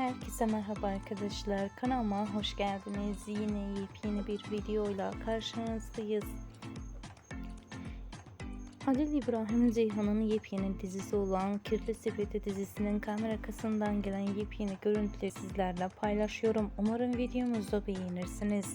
Herkese merhaba arkadaşlar. Kanalıma hoş geldiniz. Yine yepyeni bir videoyla karşınızdayız. Halil İbrahim Ceyhan'ın yepyeni dizisi olan Kirli Sepeti dizisinin kamera arkasından gelen yepyeni görüntüleri sizlerle paylaşıyorum. Umarım videomuzu beğenirsiniz.